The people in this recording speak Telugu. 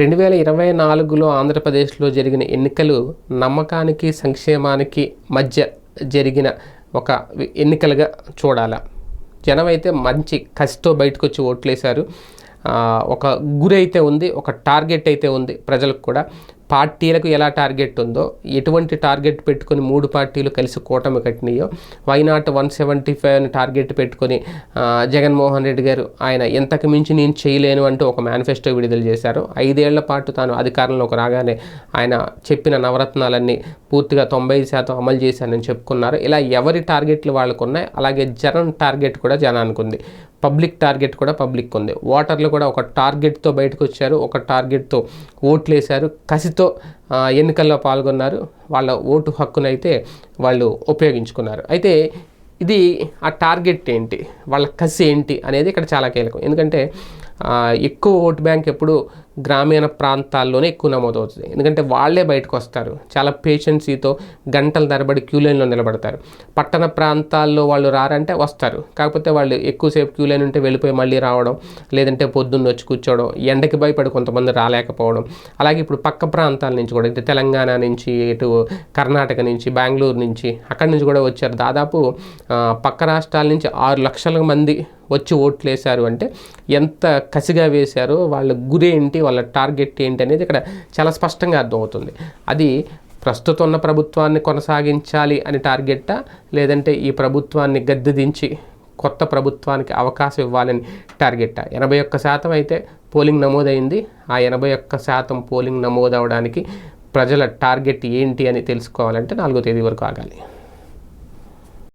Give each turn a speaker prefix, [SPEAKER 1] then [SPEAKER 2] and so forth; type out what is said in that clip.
[SPEAKER 1] రెండు వేల ఇరవై నాలుగులో ఆంధ్రప్రదేశ్లో జరిగిన ఎన్నికలు నమ్మకానికి సంక్షేమానికి మధ్య జరిగిన ఒక ఎన్నికలుగా చూడాలా. జనం అయితే మంచి కసితో బయటకు వచ్చి ఓట్లేశారు. ఒక గురి అయితే ఉంది ఒక టార్గెట్ అయితే ఉంది ప్రజలకు కూడా. పార్టీలకు ఎలా టార్గెట్ ఉందో ఎటువంటి టార్గెట్ పెట్టుకొని మూడు పార్టీలు కలిసి కూటమి కట్టినాయో why not one seventy five అని టార్గెట్ పెట్టుకొని జగన్మోహన్ రెడ్డి గారు ఆయన ఎంతకు మించి నేను చేయలేను అంటూ ఒక మేనిఫెస్టో విడుదల చేశారు. ఐదేళ్ళ పాటు తాను అధికారంలోకి రాగానే ఆయన చెప్పిన నవరత్నాలన్నీ పూర్తిగా తొంభై శాతం అమలు చేశానని చెప్పుకున్నారు. ఇలా ఎవరి టార్గెట్లు వాళ్ళకున్నాయి అలాగే జనం టార్గెట్ కూడా జనానికి ఉంది. పబ్లిక్ టార్గెట్ కూడా పబ్లిక్ ఉంది. ఓటర్లు కూడా ఒక టార్గెట్తో బయటకు వచ్చారు ఒక టార్గెట్తో ఓట్లు వేశారు కసితో ఎన్నికల్లో పాల్గొన్నారు వాళ్ళ ఓటు హక్కునైతే వాళ్ళు ఉపయోగించుకున్నారు. అయితే ఇది ఆ టార్గెట్ ఏంటి? వాళ్ళ కసి ఏంటి? అనేది ఇక్కడ చాలా కీలకం. ఎందుకంటే ఎక్కువ ఓటు బ్యాంక్ ఎప్పుడు గ్రామీణ ప్రాంతాల్లోనే ఎక్కువ నమోదవుతుంది. ఎందుకంటే వాళ్ళే బయటకు వస్తారు. చాలా పేషెన్సీతో గంటల తరబడి క్యూ లైన్లో నిలబడతారు. పట్టణ ప్రాంతాల్లో వాళ్ళు రారంటే వస్తారు. కాకపోతే వాళ్ళు ఎక్కువసేపు క్యూ లైన్ ఉంటే వెళ్ళిపోయి మళ్ళీ రావడం లేదంటే పొద్దున్న వచ్చి కూర్చోవడం ఎండకి భయపడి కొంతమంది రాలేకపోవడం. అలాగే ఇప్పుడు పక్క ప్రాంతాల నుంచి కూడా ఇటు తెలంగాణ నుంచి ఇటు కర్ణాటక నుంచి బెంగళూరు నుంచి అక్కడి నుంచి కూడా వచ్చారు. దాదాపు పక్క రాష్ట్రాల నుంచి ఆరు లక్షల మంది వచ్చి ఓట్లు వేశారు అంటే ఎంత కసిగా వేశారో వాళ్ళ గురి ఏంటి వాళ్ళ టార్గెట్ ఏంటి అనేది ఇక్కడ చాలా స్పష్టంగా అర్థమవుతుంది. అది ప్రస్తుతం ఉన్న ప్రభుత్వాన్ని కొనసాగించాలి అని టార్గెట్టా లేదంటే ఈ ప్రభుత్వాన్ని గద్దెదించి కొత్త ప్రభుత్వానికి అవకాశం ఇవ్వాలని టార్గెట్టా ఎనభై ఒక్క శాతం అయితే పోలింగ్ నమోదైంది. ఆ ఎనభై ఒక్క శాతం పోలింగ్ నమోదవడానికి ప్రజల టార్గెట్ ఏంటి అని తెలుసుకోవాలంటే నాలుగో తేదీ వరకు ఆగాలి.